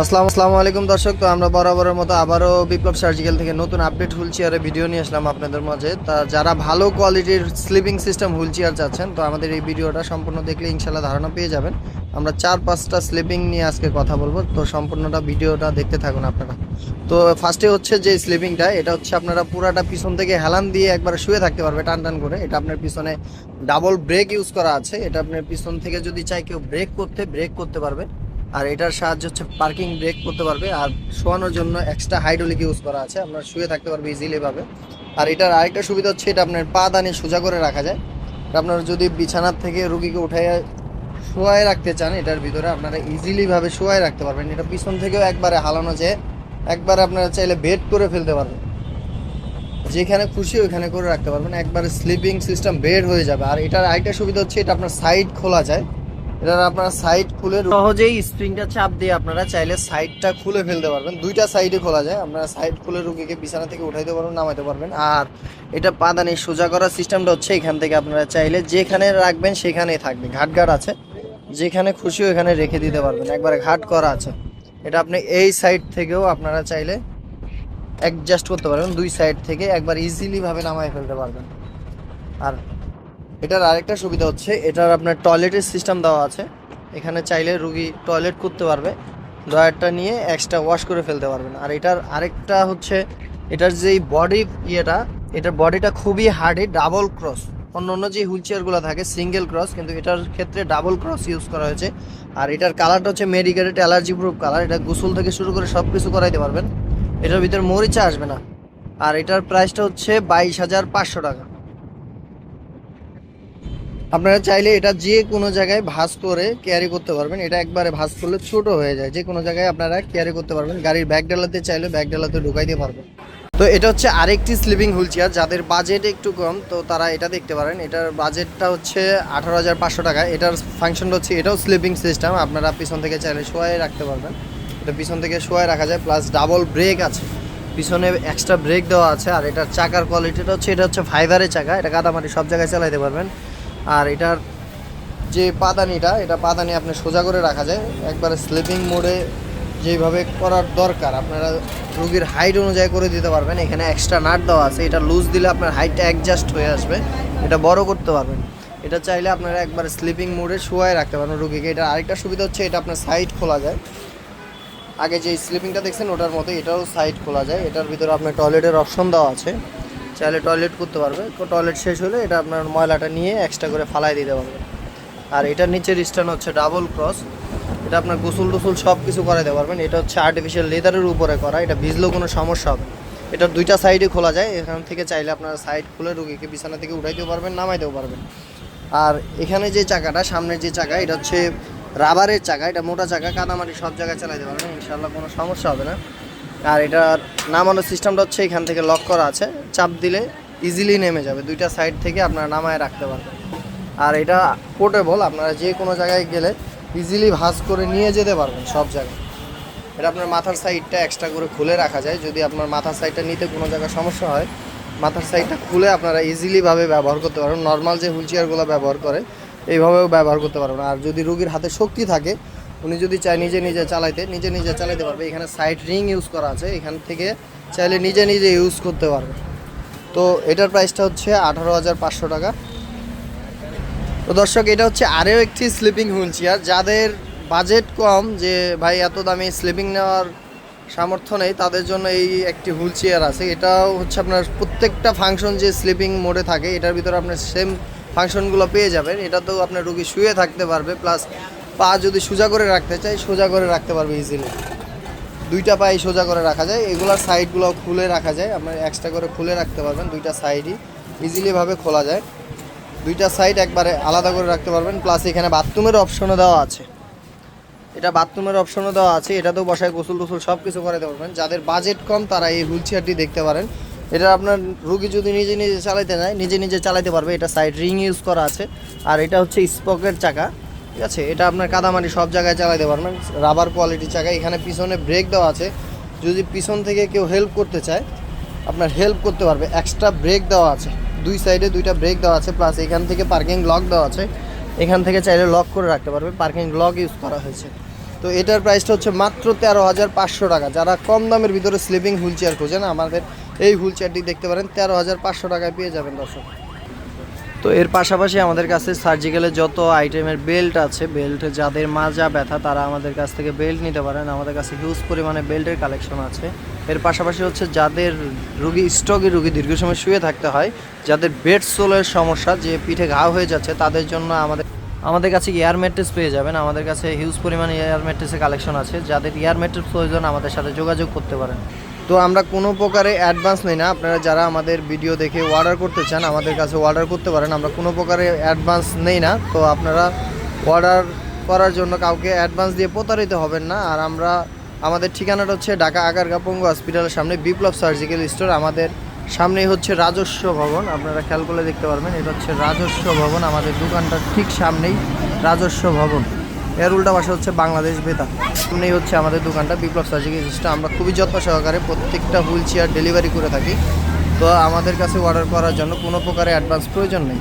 আসসালামু আসসালামু আলাইকুম দর্শক, তো আমরা বরাবরের মতো আবারও বিপ্লব সার্জিক্যাল থেকে নতুন আপডেট হুইল চেয়ারে ভিডিও নিয়ে আসলাম আপনাদের মাঝে। তা যারা ভালো কোয়ালিটির স্লিপিং সিস্টেম হুইল চেয়ার চাচ্ছেন, তো আমাদের এই ভিডিওটা সম্পূর্ণ দেখলে ইনশাল্লাহ ধারণা পেয়ে যাবেন। আমরা চার পাঁচটা স্লিপিং নিয়ে আজকে কথা বলব, তো সম্পূর্ণটা ভিডিওটা দেখতে থাকুন আপনারা। তো ফার্স্টে হচ্ছে যে স্লিপিংটা এটা হচ্ছে আপনারা পুরাটা পিছন থেকে হেলান দিয়ে একবার শুয়ে থাকতে পারবে টান টান করে। এটা আপনার পিছনে ডাবল ব্রেক ইউজ করা আছে। এটা আপনার পিছন থেকে যদি চাই কেউ ব্রেক করতে ব্রেক করতে পারবে। আর এটার সাহায্য হচ্ছে পার্কিং ব্রেক করতে পারবে আর শোয়ানোর জন্য এক্সট্রা হাইড্রোলিক ইউজ করা আছে। আপনার শুয়ে থাকতে পারবে ইজিলি ভাবে আর এটার আরেকটা সুবিধা হচ্ছে এটা আপনার পা দানি সোজা করে রাখা যায়। আপনারা যদি বিছানার থেকে রুগীকে উঠাই শোয়ায় রাখতে চান, এটার ভিতরে আপনারা ইজিলি ভাবে শোয়ায় রাখতে পারবেন। এটা পিছন থেকেও একবারে হালানো যায়। একবারে আপনারা চাইলে বেড করে ফেলতে পারবেন। যেখানে খুশি ওইখানে করে রাখতে পারবেন। একবারে স্লিপিং সিস্টেম বেড হয়ে যাবে। আর এটার আরেকটা সুবিধা হচ্ছে এটা আপনার সাইড খোলা যায়। এটার আপনারা সাইড খুলে সহজেই স্প্রিংটা চাপ দিয়ে আপনারা চাইলে সাইডটা খুলে ফেলতে পারবেন। দুইটা সাইডে খোলা যায়। আপনারা সাইড খুলে রুগীকে বিছানা থেকে উঠাইতে পারবেন, নামাইতে পারবেন। আর এটা পাদানি সোজা করার সিস্টেমটা হচ্ছে এখান থেকে আপনারা চাইলে যেখানে রাখবেন সেখানেই থাকবে। ঘাট ঘাট আছে। যেখানে খুশি ওখানে রেখে দিতে পারবেন। একবারে ঘাট করা আছে। এটা আপনি এই সাইড থেকেও আপনারা চাইলে অ্যাডজাস্ট করতে পারবেন। দুই সাইড থেকে একবার ইজিলি ভাবে নামাই ফেলতে পারবেন। আর এটার আরেকটা সুবিধা হচ্ছে, এটার আপনার টয়লেটের সিস্টেম দেওয়া আছে। এখানে চাইলে রুগী টয়লেট করতে পারবে। ড্রয়ারটা নিয়ে এক্সট্রা ওয়াশ করে ফেলতে পারবেন আর এটার আরেকটা হচ্ছে, এটার যেই বডি ইয়েটা, এটার বডিটা খুবই হার্ডি ডাবল ক্রস অন্য অন্য যে হুইল চেয়ারগুলো থাকে সিঙ্গেল ক্রস কিন্তু এটার ক্ষেত্রে ডাবল ক্রস ইউজ করা হয়েছে। আর এটার কালারটা হচ্ছে মেডিকেটেড অ্যালার্জি প্রুফ কালার এটা গোসল থেকে শুরু করে সব কিছু করাইতে পারবেন। এটার ভিতরে মরিচা আসবে না। আর এটার প্রাইসটা হচ্ছে বাইশ হাজার পাঁচশো টাকা। আপনারা চাইলে এটা যে কোনো জায়গায় ভাঁজ করে ক্যারি করতে পারবেন। এটা একবারে ভাঁজ করলে ছোট হয়ে যায়। যে কোনো জায়গায় আপনারা ক্যারি করতে পারবেন। গাড়ির ব্যাগ ডালাতে চাইলে ব্যাগ ডালাতে ঢুকাইতে পারবেন। তো এটা হচ্ছে আরেকটি স্লিপিং হুইল চেয়ার যাদের বাজেট একটু কম, তো তারা এটা দেখতে পারেন। এটার বাজেটটা হচ্ছে আঠারো হাজার পাঁচশো টাকা। এটার ফাংশনটা হচ্ছে এটাও স্লিপিং সিস্টেম আপনারা পিছন থেকে চাইলে শোয়াই রাখতে পারবেন। এটা পিছন থেকে শোয়াই রাখা যায়। প্লাস ডাবল ব্রেক আছে। পিছনে এক্সট্রা ব্রেক দেওয়া আছে। আর এটার চাকার কোয়ালিটিটা হচ্ছে, এটা হচ্ছে ফাইবারের চাকা। এটা কাদামাটি সব জায়গায় চালাইতে পারবেন। আর এটার যে পাদানিটা, এটা পাদানি আপনি সোজা করে রাখা যায়। একবারে স্লিপিং মোডে যেইভাবে করার দরকার, আপনারা রুগীর হাইট অনুযায়ী করে দিতে পারবেন। এখানে এক্সট্রা নাট দেওয়া আছে। এটা লুজ দিলে আপনার হাইটটা অ্যাডজাস্ট হয়ে আসবে। এটা বড় করতে পারবেন। এটা চাইলে আপনারা একবার স্লিপিং মোডে শোয়ায় রাখতে পারবেন রুগীকে। এটা আরেকটা সুবিধা হচ্ছে, এটা আপনার সাইড খোলা যায়। আগে যে স্লিপিংটা দেখছেন, ওটার মতো এটাও সাইড খোলা যায়। এটার ভিতরে আপনার টয়লেটের অপশন দেওয়া আছে। চাইলে টয়লেট করতে পারবে। টয়লেট শেষ হলে এটা আপনার ময়লাটা নিয়ে এক্সট্রা করে ফালাই দিতে পারবে আর এটার নিচের স্ট্যান্ড হচ্ছে ডাবল ক্রস এটা আপনার গোসল টুসুল সব কিছু করাইতে পারবেন। এটা হচ্ছে আর্টিফিশিয়াল লেদারের উপরে করা। এটা ভিজলেও কোনো সমস্যা হবে না। এটার দুইটা সাইডে খোলা যায়। এখান থেকে চাইলে আপনারা সাইড খুলে রুগীকে বিছানা থেকে উঠাইতেও পারবেন, নামাইতেও পারবেন। আর এখানে যে চাকাটা, সামনের যে চাকা, এটা হচ্ছে রাবারের চাকা। এটা মোটা চাকা, কাদামাটি সব জায়গায় চালাইতে পারবেন। ইনশাল্লাহ কোনো সমস্যা হবে না। আর এটার নামানোর সিস্টেমটা হচ্ছে এখান থেকে লক করা আছে। চাপ দিলে ইজিলি নেমে যাবে। দুইটা সাইড থেকে আপনারা নামায় রাখতে পারবেন। আর এটা পোর্টেবল আপনারা যে কোনো জায়গায় গেলে ইজিলি ভাঁজ করে নিয়ে যেতে পারবেন সব জায়গায়। এটা আপনার মাথার সাইডটা এক্সট্রা করে খুলে রাখা যায়। যদি আপনার মাথার সাইডটা নিতে কোনো জায়গায় সমস্যা হয়, মাথার সাইডটা খুলে আপনারা ইজিলিভাবে ব্যবহার করতে পারবেন। নর্মাল যে হুইল চেয়ারগুলো ব্যবহার করে, এইভাবেও ব্যবহার করতে পারবেন। আর যদি রুগীর হাতে শক্তি থাকে উনি যদি চায় নিজে নিজে চালাইতে, নিজে নিজে চালাইতে পারবে। এখানে সাইড রিং ইউজ করা আছে, এখান থেকে চাইলে নিজে নিজে ইউজ করতে পারবে। তো এটার প্রাইসটা হচ্ছে আঠারো হাজার পাঁচশো টাকা। তো দর্শক, এটা হচ্ছে আরও একটি স্লিপিং হুইল চেয়ার যাদের বাজেট কম, যে ভাই এত দামি স্লিপিং নেওয়ার সামর্থ্য নেই, তাদের জন্য এই একটি হুইল চেয়ার আছে। এটাও হচ্ছে আপনার প্রত্যেকটা ফাংশন যে স্লিপিং মোডে থাকে, এটার ভিতরে আপনার সেম ফাংশনগুলো পেয়ে যাবেন। এটাতেও আপনার রুগী শুয়ে থাকতে পারবে প্লাস পা যদি সোজা করে রাখতে চাই, সোজা করে রাখতে পারবে ইজিলি দুইটা পায়ে সোজা করে রাখা যায়, এগুলার সাইডগুলো খুলে রাখা যায়, আপনার এক্সট্রা করে খুলে রাখতে পারবেন, দুইটা সাইডই ইজিলিভাবে খোলা যায়। দুইটা সাইড একবারে আলাদা করে রাখতে পারবেন প্লাস এখানে বাথরুমের অপশনও দেওয়া আছে। এটা বাথরুমের অপশনও দেওয়া আছে, এটাতেও বসায় গোসল টোসল সব কিছু করাতে পারবেন। যাদের বাজেট কম, তারা এই হুইল চেয়ারটি দেখতে পারেন। এটা আপনার রুগী যদি নিজে নিজে চালাইতে নেয়, নিজে নিজে চালাতে পারবে, এটা সাইড রিং ইউজ করা আছে। আর এটা হচ্ছে স্পকের চাকা। ঠিক আছে, এটা আপনার কাদামাটি সব জায়গায় চালাইতে পারবেন। রাবার কোয়ালিটির চাকা এখানে পিছনে ব্রেক দেওয়া আছে। যদি পিছন থেকে কেউ হেল্প করতে চায়, আপনার হেল্প করতে পারবে। এক্সট্রা ব্রেক দেওয়া আছে। দুই সাইডে দুইটা ব্রেক দেওয়া আছে, প্লাস এখান থেকে পার্কিং লক দেওয়া আছে। এখান থেকে চাইলে লক করে রাখতে পারবে। পার্কিং লক ইউজ করা হয়েছে। তো এটার প্রাইসটা হচ্ছে মাত্র তেরো হাজার পাঁচশো টাকা। যারা কম দামের ভিতরে স্লিপিং হুইল চেয়ার খোঁজেন, আমাদের এই হুইল চেয়ারটি দেখতে পারেন। তেরো হাজার পাঁচশো টাকায় পেয়ে যাবেন দর্শক। তো এর পাশাপাশি আমাদের কাছে সার্জিক্যালের যত আইটেমের বেল্ট আছে বেল্ট যাদের মাজা ব্যথা, তারা আমাদের কাছ থেকে বেল্ট নিতে পারেন। আমাদের কাছে হিউজ পরিমাণে বেল্টের কালেকশন আছে। এর পাশাপাশি হচ্ছে যাদের রুগী স্ট্রোকে রুগী দীর্ঘ সময় শুয়ে থাকতে হয়, যাদের বেড সোলের সমস্যা, যে পিঠে ঘা হয়ে যাচ্ছে, তাদের জন্য আমাদের আমাদের কাছে এয়ার ম্যাট্রেস পেয়ে যাবেন। আমাদের কাছে হিউজ পরিমাণে এয়ার ম্যাট্রেসের কালেকশন আছে। যাদের এয়ার ম্যাট্রেস প্রয়োজন, আমাদের সাথে যোগাযোগ করতে পারেন। তো আমরা কোনো প্রকারে অ্যাডভান্স নেই না। আপনারা যারা আমাদের ভিডিও দেখে অর্ডার করতে চান, আমাদের কাছে অর্ডার করতে পারেন। আমরা কোনো প্রকারে অ্যাডভান্স নেই না। তো আপনারা অর্ডার করার জন্য কাউকে অ্যাডভান্স দিয়ে প্রতারিত হবেন না। আর আমরা, আমাদের ঠিকানাটা হচ্ছে ঢাকা আগারগা পঙ্গু হসপিটালের সামনে বিপ্লব সার্জিক্যাল স্টোর আমাদের সামনেই হচ্ছে রাজস্ব ভবন। আপনারা খেয়াল করলে দেখতে পারবেন, এটা হচ্ছে রাজস্ব ভবন। আমাদের দোকানটার ঠিক সামনেই রাজস্ব ভবন। এর উল্টা পাশে হচ্ছে বাংলাদেশ বেতা সামনেই হচ্ছে আমাদের দোকানটা, বিপ্লব সার্জিক এজেন্সটা আমরা খুবই যত্ন সহকারে প্রত্যেকটা হুইল চেয়ার ডেলিভারি করে থাকি। তো আমাদের কাছে অর্ডার করার জন্য কোনো প্রকারে অ্যাডভান্স প্রয়োজন নেই।